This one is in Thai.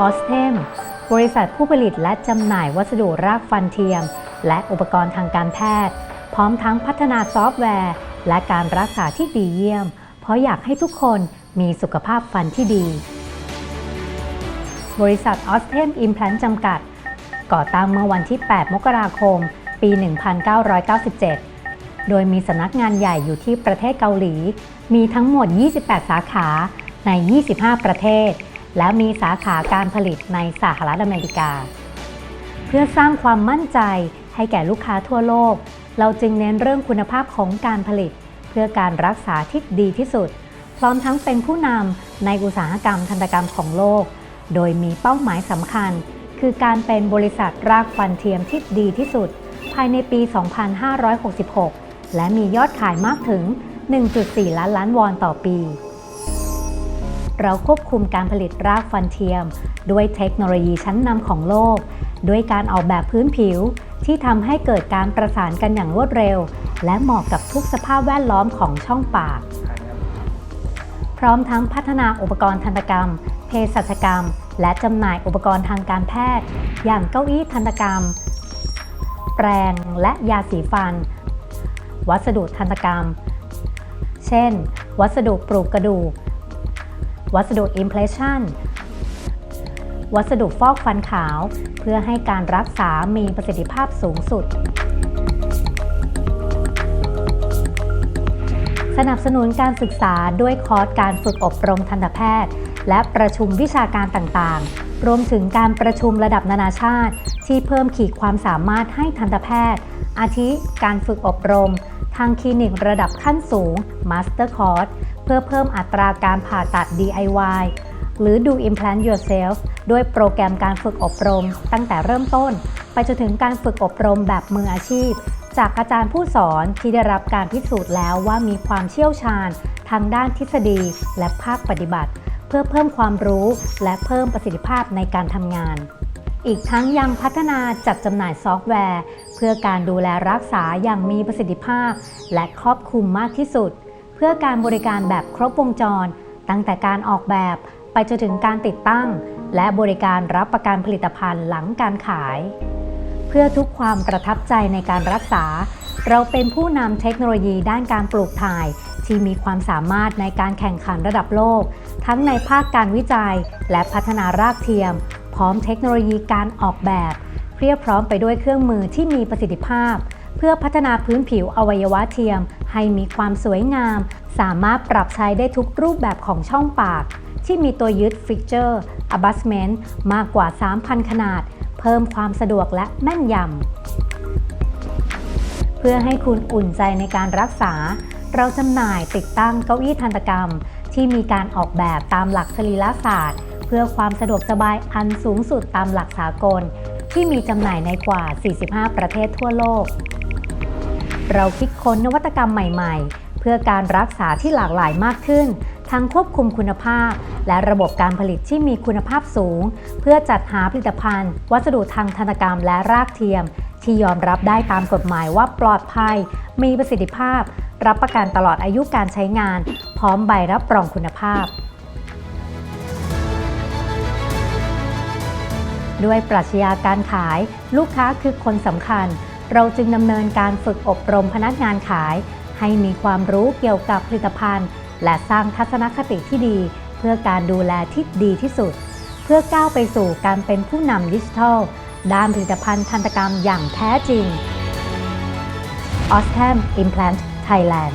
ออสเทมบริษัทผู้ผลิตและจำหน่ายวัสดุรากฟันเทียม และอุปกรณ์ทางการแพทย์ พร้อมทั้งพัฒนาซอฟต์แวร์ และการรักษาที่ดีเยี่ยม เพราะอยากให้ทุกคนมีสุขภาพฟันที่ดี บริษัทออสเทมอิมแพลนจำกัด ก่อตั้งเมื่อวันที่ 8 มกราคม ปี 1997 โดยมีสำนักงานใหญ่อยู่ที่ประเทศเกาหลี มีทั้งหมด 28 สาขาใน 25 ประเทศ และมีสาขาการผลิตในสหรัฐอเมริกา เพื่อสร้างความมั่นใจให้แก่ลูกค้าทั่วโลก เราจึงเน้นเรื่องคุณภาพของการผลิต เพื่อการรักษาที่ดีที่สุด พร้อมทั้งเป็นผู้นำในอุตสาหกรรมทันตกรรมของโลก โดยมีเป้าหมายสำคัญ คือการเป็นบริษัทรากฟันเทียมที่ดีที่สุด ภายในปี 2566 และมียอดขายมากถึง 1.4 ล้านล้านวอนต่อปี เราควบคุมการผลิตรากฟันเทียม ด้วยเทคโนโลยีชั้นนำของโลก ด้วยการออกแบบพื้นผิว ที่ทำให้เกิดการประสานกันอย่างรวดเร็ว และเหมาะกับทุกสภาพแวดล้อมของช่องปาก พร้อมทั้งพัฒนาอุปกรณ์ทันตกรรม เภสัชกรรม และจำหน่ายอุปกรณ์ทางการแพทย์ อย่างเก้าอี้ทันตกรรม แปรงและยาสีฟัน วัสดุทันตกรรม เช่น วัสดุปลูกกระดูก วัสดุ Impression วัสดุฟอกฟันขาว เพื่อให้การรักษามีประสิทธิภาพสูงสุด สนับสนุนการศึกษาด้วยคอร์สการฝึกอบรมทันตแพทย์ และประชุมวิชาการต่างๆ รวมถึงการประชุมระดับนานาชาติ ที่เพิ่มขีดความสามารถให้ทันตแพทย์ อาทิการฝึกอบรม ทางคลินิกระดับขั้นสูง Master Course เเพื่อเพิ่มอัตราการผ่าตัด DIY หรือ Do Implant Yourself ด้วยโปรแกรมการฝึกอบรม ตั้งแต่เริ่มต้น ไปจนถึงการฝึกอบรมแบบมืออาชีพ จากอาจารย์ผู้สอนที่ได้รับการพิสูจน์แล้วว่ามีความเชี่ยวชาญ ทางด้านทฤษฎีและภาคปฏิบัติ เพื่อเพิ่มความรู้และเพิ่มประสิทธิภาพในการทำงาน อีกทั้งยังพัฒนาจัดจำหน่ายซอฟต์แวร์ เพื่อการดูแลรักษาอย่างมีประสิทธิภาพ และครอบคลุมมากที่สุด พื่อการบริการแบบครบวงจร ตั้งแต่การออกแบบ ไปจนถึงการติดตั้ง และบริการรับประกันผลิตภัณฑ์หลังการขาย เพื่อทุกความประทับใจในการรักษา เราเป็นผู้นำเทคโนโลยีด้านการปลูกถ่าย ที่มีความสามารถในการแข่งขันระดับโลก ทั้งในภาคการวิจัย และพัฒนารากเทียม พร้อมเทคโนโลยีการออกแบบเพียบพร้อมไปด้วยเครื่องมือที่มีประสิทธิภาพ พื่อพัฒนาพื้นผิวอวัยวะเทียม ให้มีความสวยงาม สามารถปรับใช้ได้ทุกรูปแบบของช่องปาก ที่มีตัวยึดฟิกเจอร์ abutment มากกว่า 3,000 ขนาด เพิ่มความสะดวกและแม่นยำ เพื่อให้คุณอุ่นใจในการรักษา เราจำหน่ายติดตั้งเก้าอี้ทันตกรรม ที่มีการออกแบบตามหลักสรีรศาสตร์ เพื่อความสะดวกสบายอันสูงสุดตามหลักสากลที่มีจำหน่ายในกว่า 45 ประเทศทั่วโลก เราคิดค้นนวัตกรรมใหม่ ๆ เพื่อการรักษาที่หลากหลายมากขึ้น ทั้งควบคุมคุณภาพ และระบบการผลิตที่มีคุณภาพสูง เพื่อจัดหาผลิตภัณฑ์ วัสดุทางทันกรรมและรากเทียม ที่ยอมรับได้ตามกฎหมายว่าปลอดภัย มีประสิทธิภาพ รับประกันตลอดอายุการใช้งาน พร้อมใบรับรองคุณภาพด้วยปรัชญาการขาย ลูกค้าคือคนสำคัญ เราจึงดำเนินการฝึกอบรมพนักงานขาย ให้มีความรู้เกี่ยวกับผลิตภัณฑ์ และสร้างทัศนคติที่ดี เพื่อการดูแลที่ดีที่สุด เพื่อก้าวไปสู่การเป็นผู้นำดิจิทัล ด้านผลิตภัณฑ์ทันตกรรมอย่างแท้จริง o s t e m Implant Thailand